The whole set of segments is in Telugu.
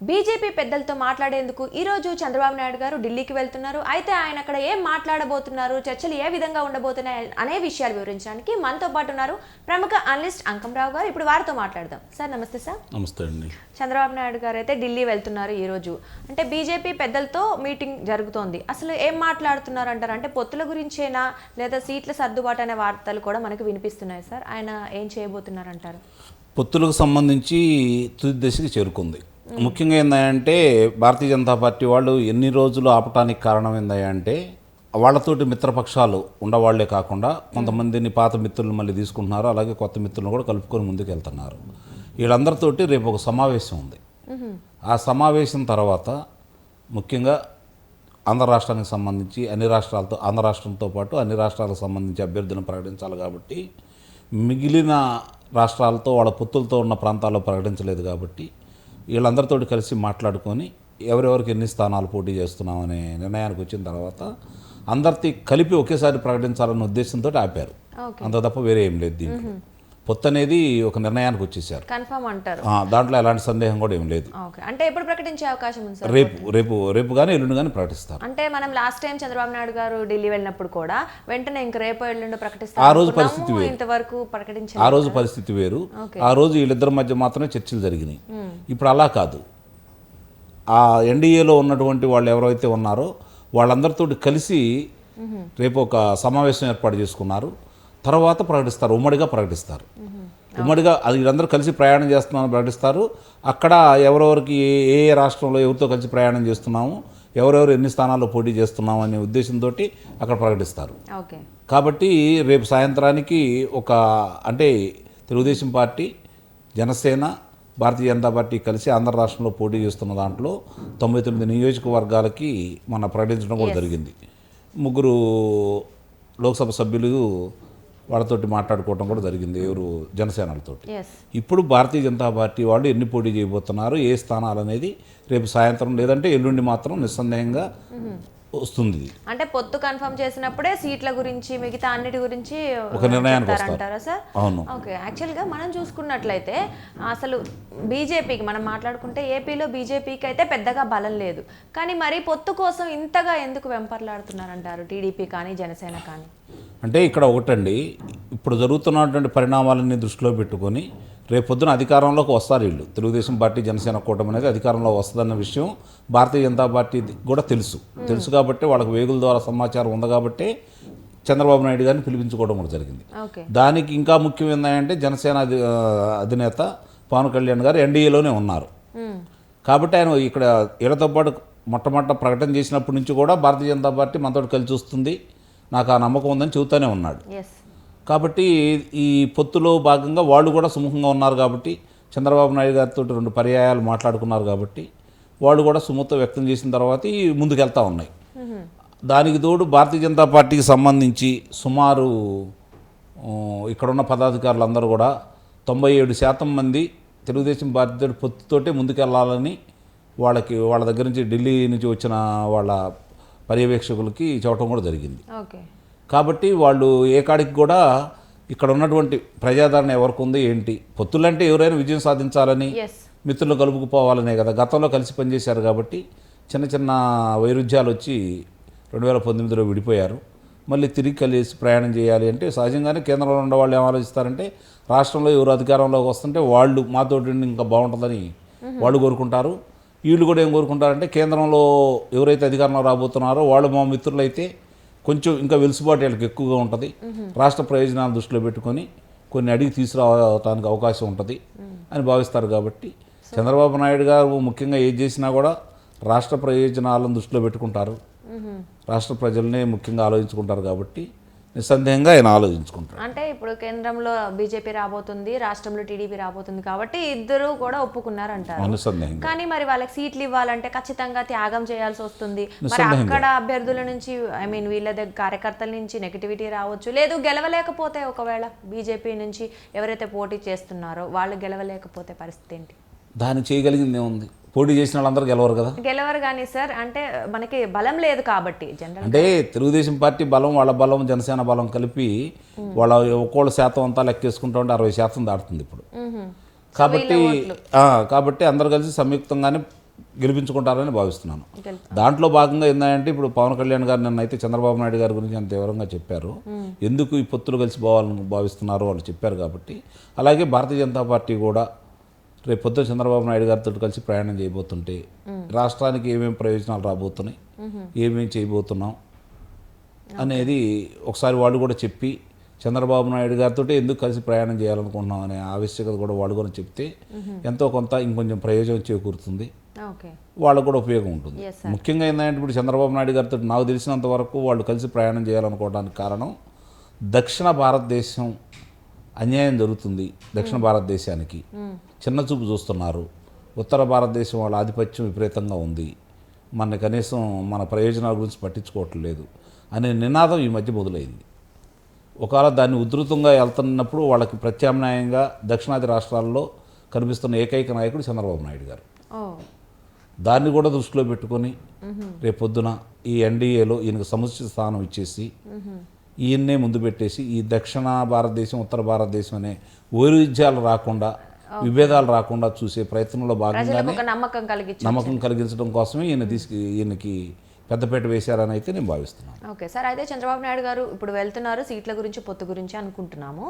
బీజేపీ పెద్దలతో మాట్లాడేందుకు ఈ రోజు చంద్రబాబు నాయుడు గారు ఢిల్లీకి వెళ్తున్నారు. అయితే ఆయన అక్కడ ఏం మాట్లాడబోతున్నారు? చర్చలు ఏ విధంగా ఉండబోతున్నాయి అనే విషయాలు వివరించడానికి మనతో పాటు ఉన్నారు ప్రముఖ అనలిస్ట్ అంకంరావు గారు. ఇప్పుడు వారితో మాట్లాడదాం. సార్ నమస్తే సార్. నమస్తే అండి. చంద్రబాబు నాయుడు గారు అయితే ఢిల్లీ వెళ్తున్నారు ఈ రోజు. అంటే బీజేపీ పెద్దలతో మీటింగ్ జరుగుతోంది. అసలు ఏం మాట్లాడుతున్నారు అంటారు? అంటే పొత్తుల గురించేనా? లేదా సీట్ల సర్దుబాటు అనే వార్తలు కూడా మనకు వినిపిస్తున్నాయి సార్. ఆయన ఏం చేయబోతున్నారు అంటారు? పొత్తులకు సంబంధించి తుది దశకి చేరుకుంది. ముఖ్యంగా ఏందంటే భారతీయ జనతా పార్టీ వాళ్ళు ఎన్ని రోజులు ఆపటానికి కారణం ఏందంటే వాళ్ళతోటి మిత్రపక్షాలు ఉండవాళ్ళే కాకుండా కొంతమందిని పాత మిత్రులు మళ్ళీ తీసుకుంటున్నారు అలాగే కొత్త మిత్రులను కూడా కలుపుకొని ముందుకు వెళ్తున్నారు వీళ్ళందరితోటి రేపు ఒక సమావేశం ఉంది. ఆ సమావేశం తర్వాత ముఖ్యంగా ఆంధ్ర రాష్ట్రానికి సంబంధించి అన్ని రాష్ట్రాలతో ఆంధ్ర రాష్ట్రంతో పాటు అన్ని రాష్ట్రాలకు సంబంధించి అభ్యర్థులను ప్రకటించాలి కాబట్టి మిగిలిన రాష్ట్రాలతో వాళ్ళ పొత్తులతో ఉన్న ప్రాంతాల్లో ప్రకటించలేదు కాబట్టి వీళ్ళందరితో కలిసి మాట్లాడుకొని ఎవరెవరికి ఎన్ని స్థానాలు పోటీ చేస్తున్నామనే నిర్ణయానికి వచ్చిన తర్వాత అందరితో కలిపి ఒకేసారి ప్రకటించాలన్న ఉద్దేశంతో ఆపారు. అంత తప్ప వేరే ఏం లేదు దీంట్లో పొత్తు అనేది ఒక నిర్ణయానికి వచ్చేసారు. కన్ఫర్మ్ అంటారు. ఆ, దాంట్లో ఎలాంటి సందేహం కూడా ఏం లేదు. ఓకే. అంటే ఎప్పుడు ప్రకటించే అవకాశం ఉంది సార్ రేపు రేపు రేపు కానీ ఎల్లుండి కానీ ప్రకటిస్తారు. అంటే మనం లాస్ట్ టైం చంద్రబాబు నాయుడు గారు ఢిల్లీ వెళ్ళినప్పుడు కూడా వెంటనే ఇంక రేపు ఎల్లుండి ఆ ప్రకటిస్తారు రోజు అనుకున్నాము. పరిస్థితి వేరు. ఇంతవరకు ప్రకటించారు ఆ రోజు పరిస్థితి వేరు. ఆ రోజు వీళ్ళిద్దరి మధ్య మాత్రమే చర్చలు జరిగినాయి. ఇప్పుడు అలా కాదు. ఆ ఎన్డీఏలో ఉన్నటువంటి వాళ్ళు ఎవరైతే ఉన్నారో వాళ్ళందరితో కలిసి రేపు ఒక సమావేశం ఏర్పాటు చేసుకున్నారు. తర్వాత ప్రకటిస్తారు ఉమ్మడిగా ప్రకటిస్తారు. ఉమ్మడిగా అది వీళ్ళందరూ కలిసి ప్రయాణం చేస్తున్నామని ప్రకటిస్తారు. అక్కడ ఎవరెవరికి ఏ ఏ రాష్ట్రంలో ఎవరితో కలిసి ప్రయాణం చేస్తున్నాము ఎవరెవరు ఎన్ని స్థానాల్లో పోటీ చేస్తున్నాము అనే ఉద్దేశంతో అక్కడ ప్రకటిస్తారు. కాబట్టి రేపు సాయంత్రానికి ఒక అంటే తెలుగుదేశం పార్టీ జనసేన భారతీయ జనతా పార్టీ కలిసి ఆంధ్ర రాష్ట్రంలో పోటీ చేస్తున్న దాంట్లో తొంభై తొమ్మిది నియోజకవర్గాలకి మన ప్రకటించడం కూడా జరిగింది. ముగ్గురు లోక్సభ సభ్యులు వాళ్ళతోటి మాట్లాడుకోవడం కూడా జరిగింది ఎవరు జనసేనలతోటి. ఎస్ ఇప్పుడు భారతీయ జనతా పార్టీ వాళ్ళు ఎన్ని పోటీ చేయబోతున్నారు ఏ స్థానాలు అనేది రేపు సాయంత్రం లేదంటే ఎల్లుండి మాత్రం నిస్సందేహంగా వస్తుంది ఇది. అంటే పొత్తు కన్ఫర్మ్ చేసినప్పుడే సీట్ల గురించి మిగతా అన్నిటి గురించి ఒక నిర్ణయానికి చెప్తారంటారా సార్? అవును. ఓకే యాక్చువల్గా మనం చూసుకున్నట్లయితే అసలు బీజేపీకి మనం మాట్లాడుకుంటే ఏపీలో బీజేపీకి అయితే పెద్దగా బలం లేదు. కానీ మరి పొత్తు కోసం ఇంతగా ఎందుకు వెంపర్లాడుతున్నారంటారు టీడీపీ కానీ జనసేన కానీ? అంటే ఇక్కడ ఒకటండి ఇప్పుడు జరుగుతున్నటువంటి పరిణామాలన్నీ దృష్టిలో పెట్టుకొని రేపు పొద్దున అధికారంలోకి వస్తారు వీళ్ళు. తెలుగుదేశం పార్టీ జనసేన కూటమి అనేది అధికారంలో వస్తుందన్న విషయం భారతీయ జనతా పార్టీ కూడా తెలుసు. తెలుసు కాబట్టి వాళ్ళకి వేగుల ద్వారా సమాచారం ఉంది కాబట్టి చంద్రబాబు నాయుడు గారిని పిలిపించుకోవడం కూడా జరిగింది. దానికి ఇంకా ముఖ్యం ఏంటంటే జనసేన అధినేత పవన్ కళ్యాణ్ గారు ఎన్డీఏలోనే ఉన్నారు. కాబట్టి ఆయన ఇక్కడ వీళ్ళతో పాటు మొట్టమొదట ప్రకటన చేసినప్పటి నుంచి కూడా భారతీయ జనతా పార్టీ మనతో కలిసి వస్తుంది. నాకు ఆ నమ్మకం ఉందని చెబుతూనే ఉన్నాడు. కాబట్టి ఈ పొత్తులో భాగంగా వాళ్ళు కూడా సుముఖంగా ఉన్నారు కాబట్టి చంద్రబాబు నాయుడు గారితో రెండు పర్యాయాలు మాట్లాడుకున్నారు కాబట్టి వాళ్ళు కూడా సుముఖత వ్యక్తం చేసిన తర్వాత ఈ ముందుకెళ్తా ఉన్నాయి. దానికి తోడు భారతీయ జనతా పార్టీకి సంబంధించి సుమారు ఇక్కడున్న పదాధికారులందరూ కూడా తొంభై ఏడు శాతం మంది తెలుగుదేశం పార్టీ పొత్తుతోటే ముందుకెళ్ళాలని వాళ్ళకి వాళ్ళ దగ్గర నుంచి ఢిల్లీ నుంచి వచ్చిన వాళ్ళ పర్యవేక్షకులకి చెప్పడం కూడా జరిగింది. కాబట్టి వాళ్ళు ఏ కాడికి కూడా ఇక్కడ ఉన్నటువంటి ప్రజాదరణ ఎవరికి ఉంది ఏంటి? పొత్తులంటే ఎవరైనా విజయం సాధించాలని మిత్రులు కలుపుకుపోవాలనే కదా గతంలో కలిసి పనిచేశారు కాబట్టి చిన్న చిన్న వైరుధ్యాలు వచ్చి రెండు వేల పంతొమ్మిదిలో విడిపోయారు. మళ్ళీ తిరిగి కలిసి ప్రయాణం చేయాలి అంటే సహజంగానే కేంద్రంలో ఉన్న వాళ్ళు ఏం ఆలోచిస్తారంటే రాష్ట్రంలో ఎవరు అధికారంలోకి వస్తుంటే వాళ్ళు మాతోటి ఉండి ఇంకా బాగుంటుందని వాళ్ళు కోరుకుంటారు. వీళ్ళు కూడా ఏం కోరుకుంటారంటే కేంద్రంలో ఎవరైతే అధికారంలో రాబోతున్నారో వాళ్ళు మా మిత్రులైతే కొంచెం ఇంకా వెలుసుబాటు వీళ్ళకి ఎక్కువగా ఉంటుంది. రాష్ట్ర ప్రయోజనాలు దృష్టిలో పెట్టుకొని కొన్ని అడిగి తీసుకురావడానికి అవకాశం ఉంటుంది అని భావిస్తారు కాబట్టి చంద్రబాబు నాయుడు గారు ముఖ్యంగా ఏది చేసినా కూడా రాష్ట్ర ప్రయోజనాలను దృష్టిలో పెట్టుకుంటారు. రాష్ట్ర ప్రజలనే ముఖ్యంగా ఆలోచించుకుంటారు కాబట్టి నిస్సందేహంగా ఆయన ఆలోచించుకుంటారు అంటే ఇప్పుడు కేంద్రంలో బీజేపీ రాబోతుంది రాష్ట్రంలో టీడీపీ రాబోతుంది కాబట్టి ఇద్దరు కూడా ఒప్పుకున్నారంటారు. నిస్సందేహంగా. కానీ మరి వాళ్ళకి సీట్లు ఇవ్వాలంటే ఖచ్చితంగా త్యాగం చేయాల్సి వస్తుంది. మరి. అక్కడ అభ్యర్థుల నుంచి ఐ మీన్ వీళ్ళ దగ్గర కార్యకర్తల నుంచి నెగిటివిటీ రావచ్చు. లేదు గెలవలేకపోతే ఒకవేళ బీజేపీ నుంచి ఎవరైతే పోటీ చేస్తున్నారో వాళ్ళు గెలవలేకపోతే పరిస్థితి ఏంటి? దాన్ని చేయగలిగింది ఏముంది? పోటీ చేసిన వాళ్ళందరూ గెలవరు కదా? గెలవరు కానీ సార్ అంటే మనకి బలం లేదు కాబట్టి జనరల్ అంటే తెలుగుదేశం పార్టీ బలం వాళ్ళ బలం జనసేన బలం కలిపి వాళ్ళ ఒక్కోళ్ళ శాతం అంతా లెక్కేసుకుంటా ఉంటే అరవై శాతం దాటుతుంది ఇప్పుడు. కాబట్టి కాబట్టి అందరు కలిసి సంయుక్తంగానే గెలిపించుకుంటారని భావిస్తున్నాను. దాంట్లో భాగంగా ఏంటంటే ఇప్పుడు పవన్ కళ్యాణ్ గారు నిన్న అయితే చంద్రబాబు నాయుడు గారి గురించి అంత వివరంగా చెప్పారు. ఎందుకు ఈ పొత్తులు కలిసి పోవాలని భావిస్తున్నారో వాళ్ళు చెప్పారు కాబట్టి. అలాగే భారతీయ జనతా పార్టీ కూడా రేపు పొద్దున చంద్రబాబు నాయుడు గారితో కలిసి ప్రయాణం చేయబోతుంటే రాష్ట్రానికి ఏమేమి ప్రయోజనాలు రాబోతున్నాయి? ఏమేమి చేయబోతున్నాం? అనేది ఒకసారి వాళ్ళు కూడా చెప్పి చంద్రబాబు నాయుడు గారితో ఎందుకు కలిసి ప్రయాణం చేయాలనుకుంటున్నాం అనే ఆవశ్యకత కూడా వాళ్ళు కూడా చెప్తే ఎంతో కొంత ఇంకొంచెం ప్రయోజనం చేకూరుతుంది. వాళ్ళకు కూడా ఉపయోగం ఉంటుంది. ముఖ్యంగా ఏంటంటే ఇప్పుడు చంద్రబాబు నాయుడు గారితో నాకు తెలిసినంత వరకు వాళ్ళు కలిసి ప్రయాణం చేయాలనుకోవడానికి కారణం దక్షిణ భారతదేశం అన్యాయం జరుగుతుంది దక్షిణ భారతదేశానికి. చిన్న చూపు చూస్తున్నారు. ఉత్తర భారతదేశం వాళ్ళ ఆధిపత్యం విపరీతంగా ఉంది. మన కనీసం మన ప్రయోజనాల గురించి పట్టించుకోవట్లేదు అనే నినాదం ఈ మధ్య మొదలైంది. ఒకవేళ దాన్ని ఉధృతంగా వెళ్తున్నప్పుడు వాళ్ళకి ప్రత్యామ్నాయంగా దక్షిణాది రాష్ట్రాల్లో కనిపిస్తున్న ఏకైక నాయకుడు చంద్రబాబు నాయుడు గారు. దాన్ని కూడా దృష్టిలో పెట్టుకొని రేపొద్దున ఈ ఎన్డీఏలో ఈయనకు సముచిత స్థానం ఇచ్చేసి ఈయన్నే ముందు పెట్టేసి ఈ దక్షిణ భారతదేశం ఉత్తర భారతదేశం అనే వైరుధ్యాలు రాకుండా విభేదాలు రాకుండా చూసే ప్రయత్నంలో భాగంగానే ఒక నమ్మకం కలిగించు నమ్మకం కలిగించడం కోసమే ఈయన తీసుకు ఈయనకి పెద్దపేట వేశారని అయితే నేను భావిస్తున్నాను. ఓకే సార్ అయితే చంద్రబాబు నాయుడు గారు ఇప్పుడు వెళ్తున్నారు సీట్ల గురించి పొత్తు గురించి అనుకుంటున్నాము.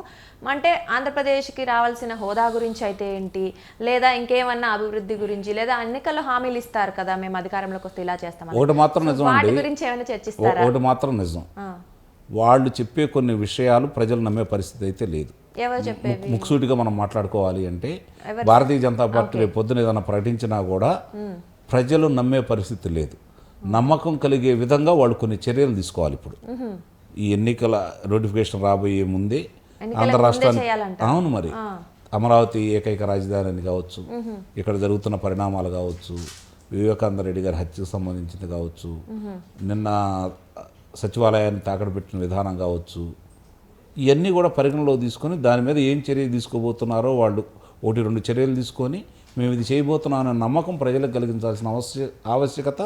అంటే ఆంధ్రప్రదేశ్కి రావాల్సిన హోదా గురించి అయితే ఏంటి? లేదా ఇంకేమన్నా అభివృద్ధి గురించి లేదా ఎన్నికల్లో హామీలు ఇస్తారు కదా మేము అధికారంలోకి వస్తే ఇలా చేస్తామని. ఒకటి మాత్రం నిజం గురించి ఏమైనా చర్చిస్తారా? ఒకటి మాత్రం నిజం. వాళ్ళు చెప్పే కొన్ని విషయాలు ప్రజలు నమ్మే పరిస్థితి అయితే లేదు. ముక్సూటిగా మనం మాట్లాడుకోవాలి అంటే భారతీయ జనతా పార్టీ రేపు పొద్దున ఏదైనా ప్రకటించినా కూడా ప్రజలు నమ్మే పరిస్థితి లేదు. నమ్మకం కలిగే విధంగా వాళ్ళు కొన్ని చర్యలు తీసుకోవాలి ఇప్పుడు. ఈ ఎన్నికల నోటిఫికేషన్ రాబోయే ముందే ఆంధ్ర రాష్ట్రానికి. అవును మరి. అమరావతి ఏకైక రాజధాని అని కావచ్చు ఇక్కడ జరుగుతున్న పరిణామాలు కావచ్చు వివేకానంద రెడ్డి గారి హత్యకు సంబంధించింది కావచ్చు నిన్న సచివాలయాన్ని తాకడ పెట్టిన విధానం కావచ్చు ఇవన్నీ కూడా పరిగణలో తీసుకొని దాని మీద ఏం చర్య తీసుకోబోతున్నారో వాళ్ళు ఒకటి రెండు చర్యలు తీసుకొని మేము ఇది చేయబోతున్నాం అనే నమ్మకం ప్రజలకు కలిగించాల్సిన అవశ్య ఆవశ్యకత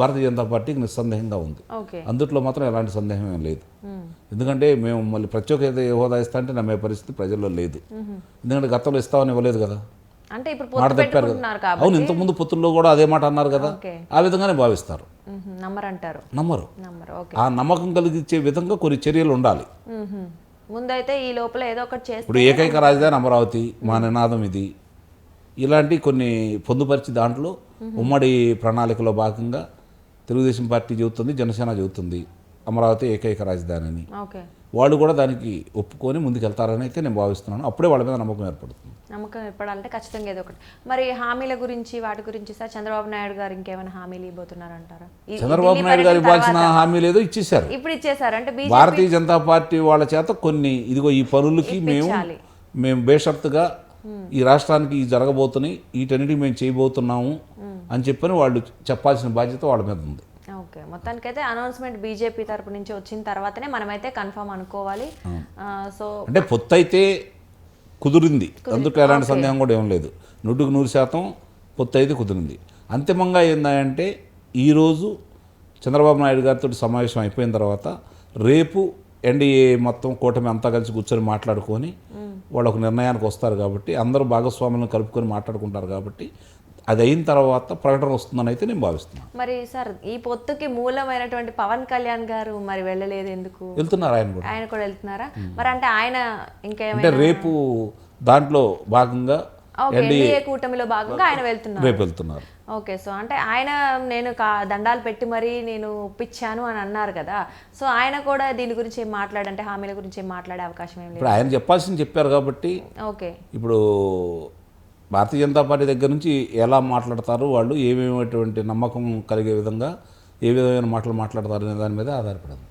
భారతీయ జనతా పార్టీకి నిస్సందేహంగా ఉంది. అందుట్లో మాత్రం ఎలాంటి సందేహం ఏం లేదు. ఎందుకంటే మేము మళ్ళీ ప్రత్యేక హోదా ఇస్తా అంటే నమ్మే పరిస్థితి ప్రజల్లో లేదు. ఎందుకంటే గతంలో ఇస్తామని ఇవ్వలేదు కదా. అంటే ఇప్పుడు పెట్టుకుంటున్నారు కదా. కాబట్టి అవును ఇంతకుముందు పొత్తుల్లో కూడా అదే మాట అన్నారు కదా. ఆ విధంగానే భావిస్తారు. మ్మ్. నమ్మరంటారు. నమ్మరు. ఆ నమ్మకం కలిగించే విధంగా కొన్ని చర్యలు ఉండాలి. ముందైతే ఈ లోపల ఏదో ఒకటి చేస్తే ఇప్పుడు ఏకైక రాజధాని అమరావతి మా నినాదం ఇది. ఇలాంటి కొన్ని పొందుపరిచి దాంట్లో ఉమ్మడి ప్రణాళికలో భాగంగా తెలుగుదేశం పార్టీ చెబుతుంది జనసేన చెబుతుంది అమరావతి ఏకైక రాజధాని అని ఓకే. వాళ్ళు కూడా దానికి ఒప్పుకొని ముందుకెళ్తారని అయితే నేను భావిస్తున్నాను. అప్పుడే వాళ్ళ మీద నమ్మకం ఏర్పడుతుంది. నమ్మకం ఏర్పడాలంటే ఖచ్చితంగా ఏదో ఒకటి. మరి హామీల గురించి వాటి గురించి సార్ చంద్రబాబు నాయుడు గారు ఇంకేమైనా హామీలు ఇవ్వబోతున్నారంటారా? చంద్రబాబు నాయుడు గారు ఇవ్వాల్సిన హామీ లేదో ఇచ్చేశారు. ఇప్పుడు ఇచ్చేసారు అంటే భారతీయ జనతా పార్టీ వాళ్ళ చేత కొన్ని ఇదిగో ఈ పనులకి మేము. మేము బేషరతుగా ఈ రాష్ట్రానికి ఈ జరగబోతున్నాయి వీటన్నిటికి మేము చేయబోతున్నాము అని చెప్పని వాళ్ళు చెప్పాల్సిన బాధ్యత వాళ్ళ మీద ఉంది. ఓకే. మొత్తానికైతే అనౌన్స్మెంట్ బీజేపీ తరపు నుంచి వచ్చిన తర్వాతనే మనమైతే కన్ఫర్మ్ అనుకోవాలి. సో అంటే పొత్తు అయితే కుదిరింది. అందులో ఎలాంటి సందేహం కూడా ఏం లేదు. నూటికి నూరు శాతం పొత్తు అయితే కుదిరింది. అంతిమంగా ఏంటంటే ఈరోజు చంద్రబాబు నాయుడు గారితో సమావేశం అయిపోయిన తర్వాత రేపు ఎన్డీఏ మొత్తం కూటమి అంతా కలిసి కూర్చొని మాట్లాడుకొని వాళ్ళు ఒక నిర్ణయానికి వస్తారు కాబట్టి అందరూ భాగస్వాములను కలుపుకొని మాట్లాడుకుంటారు కాబట్టి అది అయిన తర్వాత ప్రకటన వస్తుందని అయితే నేను భావిస్తున్నాను మరి సార్ ఈ పొత్తుకి మూలమైనటువంటి పవన్ కళ్యాణ్ గారు మరి వెళ్ళలేదు ఎందుకు? వెళ్తున్నారు ఆయన కూడా. ఆయన కూడా వెళ్తున్నారా? మరి అంటే ఆయన ఇంకేమైనా అంటే రేపు దాంట్లో భాగంగా ఎన్డీఏ కూటమిలో భాగంగా ఆయన వెళ్తున్నారు. రేపు వెళ్తున్నారు. ఓకే సో అంటే ఆయన నేను దండాలు పెట్టి మరీ నేను ఒప్పించాను అని అన్నారు కదా. సో ఆయన కూడా దీని గురించి ఏం మాట్లాడంటే హామీల గురించి ఏం మాట్లాడే అవకాశం ఏం లేదు? ఇప్పుడు ఆయన చెప్పాల్సింది చెప్పారు కాబట్టి ఓకే. ఇప్పుడు భారతీయ జనతా పార్టీ దగ్గర నుంచి ఎలా మాట్లాడతారు వాళ్ళు ఏమేమైనటువంటి నమ్మకం కలిగే విధంగా ఏ విధమైన మాటలు మాట్లాడతారు అనే దాని మీద ఆధారపడింది.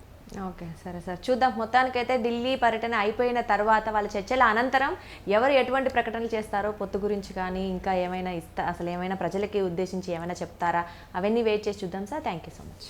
ఓకే సరే సార్. చూద్దాం. మొత్తానికైతే ఢిల్లీ పర్యటన అయిపోయిన తర్వాత వాళ్ళ చర్చల అనంతరం ఎవరు ఎటువంటి ప్రకటనలు చేస్తారో పొత్తు గురించి కానీ ఇంకా ఏమైనా ఇస్తా అసలు ఏమైనా ప్రజలకి ఉద్దేశించి ఏమైనా చెప్తారా అవన్నీ వెయిట్ చేసి చూద్దాం sir. Thank you so much